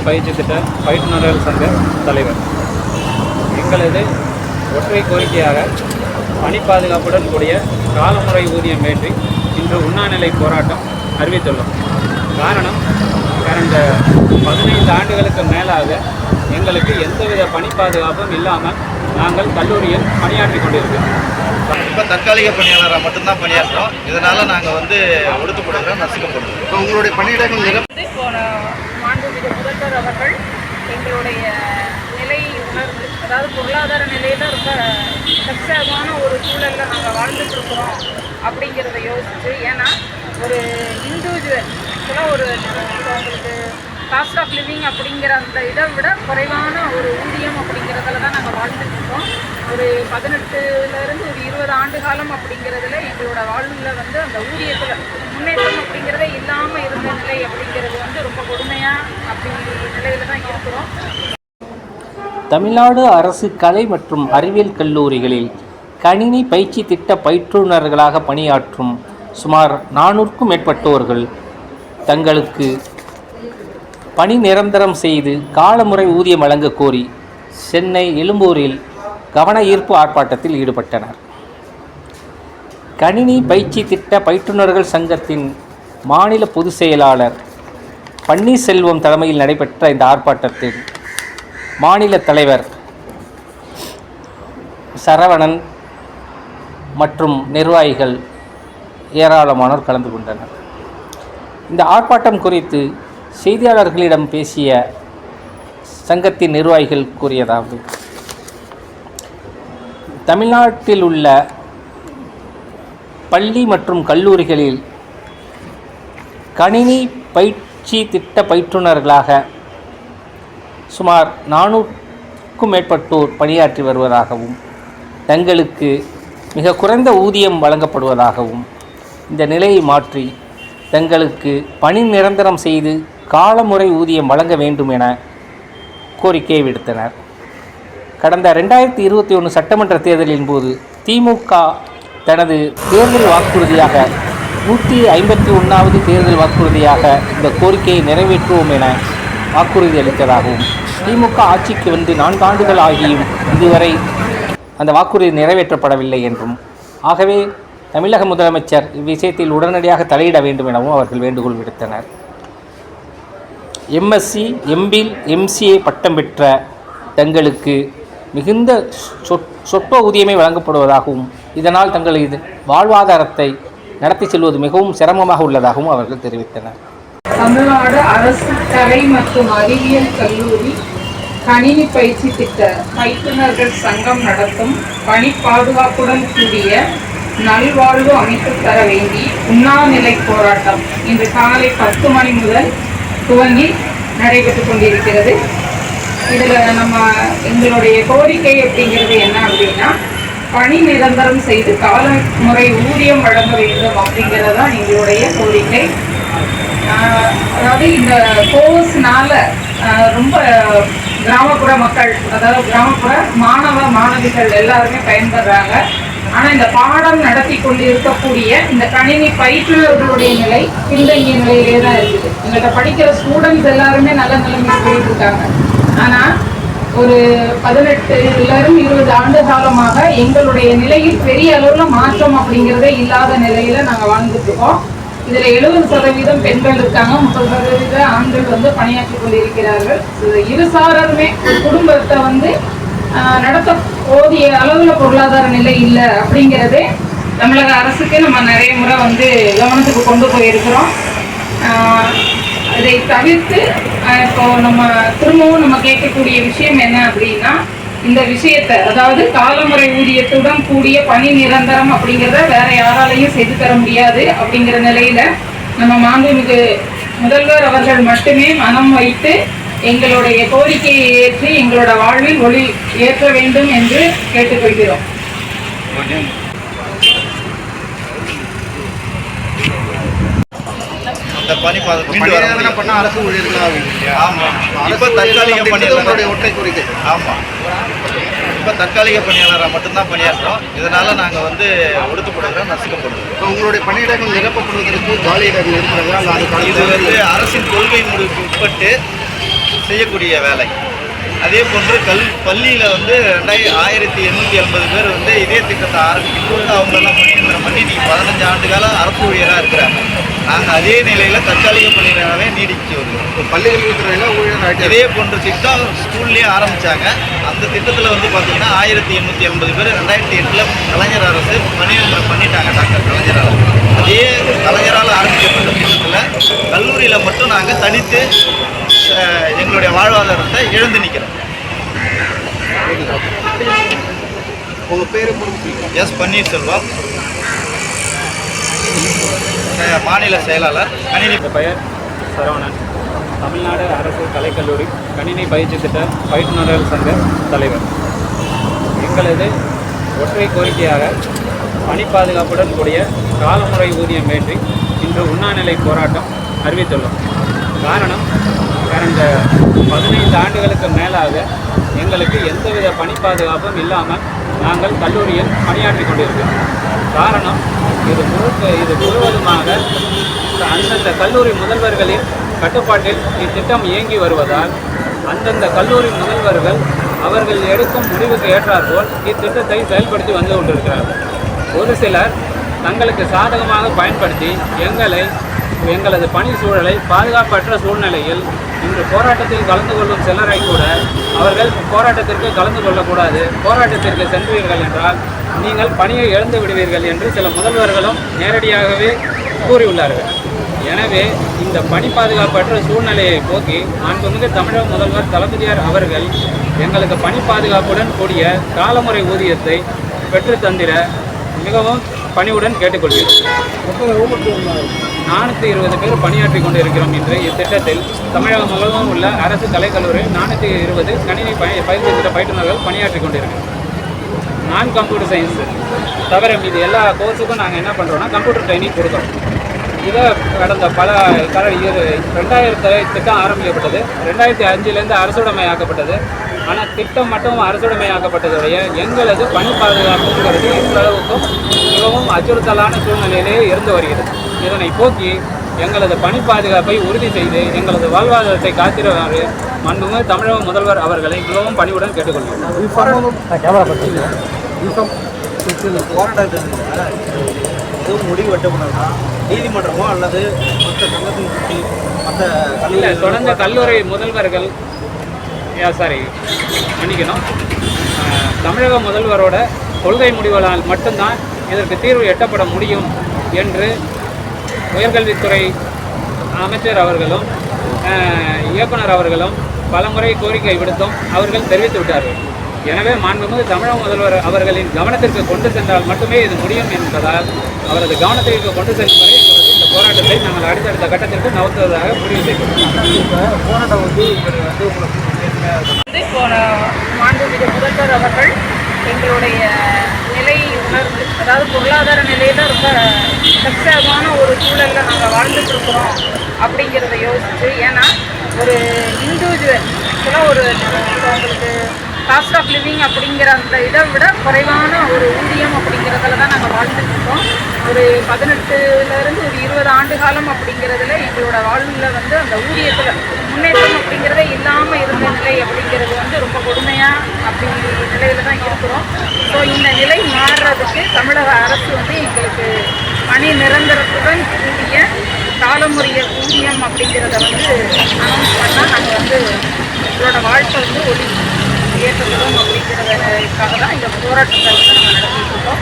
கணினி பயிற்சி திட்ட பயிற்றுனர்கள் சங்க தலைவர். எங்களது ஒற்றை கோரிக்கையாக பணி பாதுகாப்புடன் கூடிய காலமுறை ஊதியம் ஏற்றி இன்று உண்ணாநிலை போராட்டம் அறிவித்துள்ளோம். காரணம் கடந்த பதினைந்து ஆண்டுகளுக்கு மேலாக எங்களுக்கு எந்தவித பணி பாதுகாப்பும் இல்லாமல் நாங்கள் கல்லூரியில் பணியாற்றி கொண்டிருக்கிறோம். இப்போ தற்காலிக பணியாளராக மட்டும்தான் பணியாற்றுறோம். இதனால் நாங்கள் வந்து ஒடுக்கப்படுறோம் நசுக்கப்படுறோம் இப்போ உங்களுடைய பணியிடங்கள் போன முதல்வர் அவர்கள் எங்களுடைய நிலை உணர்ந்து அதாவது பொருளாதார நிலையில ரொம்ப கஷ்டமான ஒரு சூழல்ல நாங்கள் வாழ்ந்துட்டு இருக்கிறோம் அப்படிங்கிறத யோசிச்சு ஏன்னா ஒரு இண்டிவிஜுவல் ஆக்சுவலாக ஒரு உங்களுக்கு காஸ்ட் ஆஃப் லிவிங் அப்படிங்கிற அந்த இதை விட குறைவான ஒரு ஊதியம் அப்படிங்கிறதுல தான் நாங்கள் வாழ்ந்துட்டு இருக்கோம் ஒரு பதினெட்டுலேருந்து ஒரு இருபது ஆண்டு காலம் அப்படிங்கிறதுல எங்களோட வாழ்வில் வந்து அந்த ஊதியத்தில் முன்னேற்றம் அப்படிங்கிறதே இல்லாமல் இருந்த நிலை அப்படிங்கிறது வந்து அப்படி நிலையில தான் இருக்கிறோம். தமிழ்நாடு அரசு கலை மற்றும் அறிவியல் கல்லூரிகளில் கணினி பயிற்சி திட்ட பயிற்றுனர்களாக பணியாற்றும் சுமார் நானூறுக்கும் மேற்பட்டோர்கள் தங்களுக்கு பணி நிரந்தரம் செய்து காலமுறை ஊதியம் வழங்க கோரி சென்னை எழும்பூரில் கவன ஈர்ப்பு ஆர்ப்பாட்டத்தில் ஈடுபட்டனர். கணினி பயிற்சி திட்ட பயிற்றுனர்கள் சங்கத்தின் மாநில பொதுச் செயலாளர் பன்னீர்செல்வம் தலைமையில் நடைபெற்ற இந்த ஆர்ப்பாட்டத்தில் மாநில தலைவர் சரவணன் மற்றும் நிர்வாகிகள் ஏராளமானோர் கலந்து கொண்டனர். இந்த ஆர்ப்பாட்டம் குறித்து செய்தியாளர்களிடம் பேசிய சங்கத்தின் நிர்வாகிகள் கூறியதாவது தமிழ்நாட்டில் உள்ள பள்ளி மற்றும் கல்லூரிகளில் கணினி பயிற்சி திட்ட பயிற்றுனர்களாக சுமார் நானூறுக்கும் மேற்பட்டோர் பணியாற்றி வருவதாகவும் தங்களுக்கு மிக குறைந்த ஊதியம் வழங்கப்படுவதாகவும் இந்த நிலையை மாற்றி தங்களுக்கு பணி நிரந்தரம் செய்து காலமுறை ஊதியம் வழங்க வேண்டும் என கோரிக்கை விடுத்தனர். கடந்த ரெண்டாயிரத்தி இருபத்தி ஒன்று சட்டமன்ற தேர்தலின் போது திமுக தனது தேர்தல் வாக்குறுதியாக நூற்றி ஐம்பத்தி ஒன்றாவது தேர்தல் வாக்குறுதியாக இந்த கோரிக்கையை நிறைவேற்றுவோம் என வாக்குறுதி அளித்ததாகவும் திமுக ஆட்சிக்கு வந்து நான்கு ஆண்டுகள் ஆகியும் இதுவரை அந்த வாக்குறுதி நிறைவேற்றப்படவில்லை என்றும். ஆகவே தமிழக முதலமைச்சர் இவ்விஷயத்தில் உடனடியாக தலையிட வேண்டும் எனவும் அவர்கள் வேண்டுகோள் விடுத்தனர். எம்எஸ்சி எம்பில் எம்சிஏ பட்டம் பெற்ற தங்களுக்கு மிகுந்த சொற் சொற்ப ஊதியமே வழங்கப்படுவதாகவும் இதனால் தங்களது வாழ்வாதாரத்தை நடத்தி செல்வது மிகவும் சிரமமாக உள்ளதாகவும் அவர்கள் தெரிவித்தனர். தமிழ்நாடு அரசு கலை மற்றும் அறிவியல் கல்லூரி கணினி பயிற்சி திட்ட பயிற்றுநர்கள் சங்கம் நடத்தும் பணி பாதுகாப்புடன் கூடிய நல்வாழ்வு அமைத்து தர வேண்டி உண்ணாநிலை போராட்டம் இன்று காலை பத்து மணி முதல் துவங்கி நடைபெற்று கொண்டிருக்கிறது. இதில் நம்ம எங்களுடைய கோரிக்கை அப்படிங்கிறது என்ன அப்படின்னா பணி நிரந்தரம் செய்து காலமுறை ஊதியம் வழங்க வேண்டும் அப்படிங்கிறது தான் எங்களுடைய கோரிக்கை. அதாவது இந்த கோவஸ்னால ரொம்ப கிராமப்புற மக்கள் அதாவது கிராமப்புற மாணவ மாணவிகள் எல்லாருமே பயன்படுறாங்க. ஆனால் இந்த பாடம் நடத்தி கொண்டு இருக்கக்கூடிய இந்த கணினி பயிற்றுநர்களுடைய நிலை பின்தங்கிய நிலையிலே தான் இருக்குது. எங்கள்கிட்ட படிக்கிற ஸ்டூடெண்ட்ஸ் எல்லாருமே நல்ல நிலைமைக்கு போயிட்டு இருக்காங்க. ஆனால் ஒரு பதினெட்டு எல்லாரும் இருபது ஆண்டு காலமாக எங்களுடைய நிலையில் பெரிய அளவுல மாற்றம் அப்படிங்கிறதே இல்லாத நிலையில நாங்க வாழ்ந்துட்டு இருக்கோம் இதுல எழுபது சதவீதம் பெண்கள் இருக்காங்க முப்பது சதவீத ஆண்கள் வந்து பணியாற்றி கொண்டிருக்கிறார்கள். இரு இருசாரருமே ஒரு குடும்பத்தை வந்து நடத்த போதிய அளவுல பொருளாதார நிலை இல்லை அப்படிங்கிறதே தமிழக அரசுக்கு நம்ம நிறைய முறை வந்து கவனத்துக்கு கொண்டு போயிருக்கிறோம். இதை தவிர்த்து இப்போ நம்ம திரும்பவும் நம்ம கேட்கக்கூடிய விஷயம் என்ன அப்படின்னா இந்த விஷயத்தை அதாவது காலமுறை ஊதியத்துடன் கூடிய பணி நிரந்தரம் அப்படிங்கிறத வேற யாராலையும் செய்து தர முடியாது அப்படிங்கிற நிலையில நம்ம மாண்புமிகு முதல்வர் அவர்கள் மட்டுமே மனம் வைத்து எங்களுடைய கோரிக்கையை ஏற்றி எங்களோட வாழ்வில் ஒளி ஏற்ற வேண்டும் என்று கேட்டுக்கொள்கிறோம். அந்த பணி பணியாளர் பண்ண அரசு ஊழியர்களாக ஆமாம் இப்போ தற்காலிக ஊழியர்கள் உங்களுடைய பணியாளர். ஒற்றை கோரிக்கை. ஆமாம் இப்போ தற்காலிக பணியாளராக மட்டும்தான் பணியாற்றுறோம். இதனால் நாங்கள் வந்து ஒடுக்கப்படுறோம் நசுக்கப்படுறோம் இப்போ உங்களுடைய பணியிடங்கள் நிரப்பப்படுவதற்கு காலியிடங்கள் இருக்கிறதா? இது வந்து அரசின் கொள்கை முடிவு முற்பட்டு செய்யக்கூடிய வேலை. அதே போன்று கல் பள்ளியில் வந்து ரெண்டாயிரத்தி ஆயிரத்தி எண்ணூற்றி எண்பது பேர் வந்து இதே திட்டத்தை ஆரம்பிக்கும் போது அவங்களெல்லாம் பண்ணி நீங்கள் பதினஞ்சு ஆண்டு காலம் அரசு ஊழியராக இருக்கிறாங்க. நாங்கள் அதே நிலையில் தற்காலிக பணியினராகவே நீடிச்சு வருவோம் இப்போ பள்ளிகளுக்கு துறையில் ஊழியர் இதே போன்ற திட்டம் ஸ்கூல்லேயே ஆரம்பித்தாங்க அந்த திட்டத்தில் வந்து பார்த்தீங்கன்னா ஆயிரத்தி எண்ணூற்றி எண்பது பேர் ரெண்டாயிரத்தி எட்டில் கலைஞர் அரசு பணிநிரந்தரம் பண்ணிட்டாங்க டாக்டர் கலைஞர் அரசு. அதே கலைஞரால் ஆரம்பிக்கப்பட்ட திட்டத்தில் கல்லூரியில் மட்டும் நாங்கள் தனித்து எங்களுடைய வாழ்வாதாரத்தை இழந்து நிற்கிறோம் உங்கள் பேர் எஸ் பன்னீர்செல்வம். மாநில செயலாளர் கணினி பெயர் சரவணன். தமிழ்நாடு அரசு கலைக்கல்லூரி கணினி பயிற்சி திட்ட பயிற்றுநர்கள் சங்க தலைவர். எங்களது ஒற்றை கோரிக்கையாக பணி பாதுகாப்புடன் கூடிய காலமுறை ஊதியம் ஏற்றி இன்று உண்ணாநிலை போராட்டம் அறிவித்துள்ளோம். காரணம் கடந்த பதினைந்து ஆண்டுகளுக்கு மேலாக எங்களுக்கு எந்தவித பணி பாதுகாப்பும் இல்லாமல் நாங்கள் கல்லூரியில் பணியாற்றி கொண்டிருக்கிறோம். காரணம் இது முழுக்க இது முழுவதுமாக அந்தந்த கல்லூரி முதல்வர்களின் கட்டுப்பாட்டில் இத்திட்டம் இயங்கி வருவதால் அந்தந்த கல்லூரி முதல்வர்கள் அவர்கள் எடுக்கும் முடிவுக்கு ஏற்றாற்போல் இத்திட்டத்தை செயல்படுத்தி வந்து கொண்டிருக்கிறார்கள். ஒரு சிலர் தங்களுக்கு சாதகமாக பயன்படுத்தி எங்களை எங்களது பணி சூழலை பாதுகாப்பற்ற சூழ்நிலையில் இன்று போராட்டத்தில் கலந்து கொள்ளும் சிலரை கூட அவர்கள் போராட்டத்திற்கு கலந்து கொள்ளக்கூடாது. போராட்டத்திற்கு சென்றீர்கள் என்றால் நீங்கள் பணியை இழந்து விடுவீர்கள் என்று சில முதல்வர்களும் நேரடியாகவே கூறியுள்ளார்கள். எனவே இந்த பணி பாதுகாப்பற்ற சூழ்நிலையை போக்கி அன்புமிகு தமிழக முதல்வர் தளபதியார் அவர்கள் எங்களுக்கு பணி பாதுகாப்புடன் கூடிய காலமுறை ஊதியத்தை பெற்றுத்தந்திர மிகவும் பணிவுடன் கேட்டுக்கொள்கிறோம். நானூற்றி இருபது பேர் பணியாற்றி கொண்டிருக்கிறோம் என்று இத்திட்டத்தில் தமிழகம் முழுவதும் உள்ள அரசு கலைக்கல்லூரியில் நானூற்றி இருபது கணினி பய பயிற்சி திட்ட பயிற்றுநர்கள் பணியாற்றி கொண்டிருக்கிறோம் நான் கம்ப்யூட்டர் சயின்ஸ் தவிர மீது எல்லா கோர்ஸுக்கும் நாங்கள் என்ன பண்ணுறோம்னா கம்ப்யூட்டர் ட்ரைனிங் கொடுக்குறோம். இதை கடந்த பல கர இரு ரெண்டாயிரத்து திட்டம் ஆரம்பிக்கப்பட்டது. ரெண்டாயிரத்தி அஞ்சுலேருந்து அரசுடைமையாக்கப்பட்டது. ஆனால் திட்டம் மட்டும் அரசுடைமையாக்கப்பட்டதுடைய எங்களது பணி பாதுகாப்புங்கிறது அளவுக்கும் மிகவும் அச்சுறுத்தலான சூழ்நிலையிலே இருந்து வருகிறது. இதனை போக்கி எங்களது பணி பாதுகாப்பை உறுதி செய்து எங்களது வாழ்வாதாரத்தை காத்திருவாறு மண்புமிகு தமிழக முதல்வர் அவர்களை மிகவும் பணிவுடன் கேட்டுக்கொள்கிறோம். இந்த முடிவு வெட்டப்படணும்னா நீதிமன்றமோ அல்லது மற்ற சங்கத்தின் மற்ற இல்லை தொடர்ந்து கல்லூரி முதல்வர்கள் சாரி மன்னிக்கணும். தமிழக முதல்வரோட கொள்கை முடிவுகளால் மட்டும்தான் இதற்கு தீர்வு எட்டப்பட முடியும் என்று உயர்கல்வித்துறை அமைச்சர் அவர்களும் இயக்குனர் அவர்களும் பலமுறை கோரிக்கை விடுத்தும் அவர்கள் தெரிவித்து விட்டார்கள் எனவே மாண்புமிகு தமிழக முதல்வர் அவர்களின் கவனத்திற்கு கொண்டு சென்றால் மட்டுமே இது முடியும் என்பதால் அவரது கவனத்திற்கு கொண்டு செல்லும் வரை இந்த போராட்டத்தை நாங்கள் அடுத்தடுத்த கட்டத்திற்கு நகர்த்துவதாக முடிவு செய்தோம் போராட்டம் வந்து இப்போ வந்து போன மாண்புமிகு முதல்வர் அவர்கள் எங்களுடைய நிலை உணர்வு அதாவது பொருளாதார நிலையில ரொம்ப கஷ்டமான ஒரு சூழல்ல நாங்கள் வாழ்ந்துட்டு இருக்கிறோம் அப்படிங்கிறத யோசிச்சு ஏன்னா ஒரு இண்டிவிஜுவல் ஆக்சுவலாக ஒரு உங்களுக்கு காஸ்ட் ஆஃப் லிவிங் அப்படிங்கிற அந்த இதை விட குறைவான ஒரு ஊதியம் அப்படிங்கிறதுல தான் நாங்கள் வாழ்ந்துட்டு இருக்கோம் ஒரு பதினெட்டுலேருந்து ஒரு இருபது ஆண்டு காலம் அப்படிங்கிறதுல எங்களோட வாழ்வில் வந்து அந்த ஊதியத்தில் முன்னேற்றம் அப்படிங்கிறதே இல்லாமல் இருந்த நிலை அப்படிங்கிறது வந்து ரொம்ப கொடுமையாக அப்படி நிலையில தான் இருக்கிறோம். ஸோ இந்த நிலை மாறுறதுக்கு தமிழக அரசு வந்து எங்களுக்கு பணி நிரந்தரத்துடன் கூடிய காலமுறைய ஊதியம் அப்படிங்கிறத வந்து அனௌன்ஸ் பண்ணால் நாங்கள் வந்து எங்களோட வாழ்க்கை வந்து ஒளி ஏற்றப்படும் அப்படிங்கிறதுக்காக தான் இந்த போராட்டத்தை வந்து நம்ம நடத்திட்டு இருக்கோம்.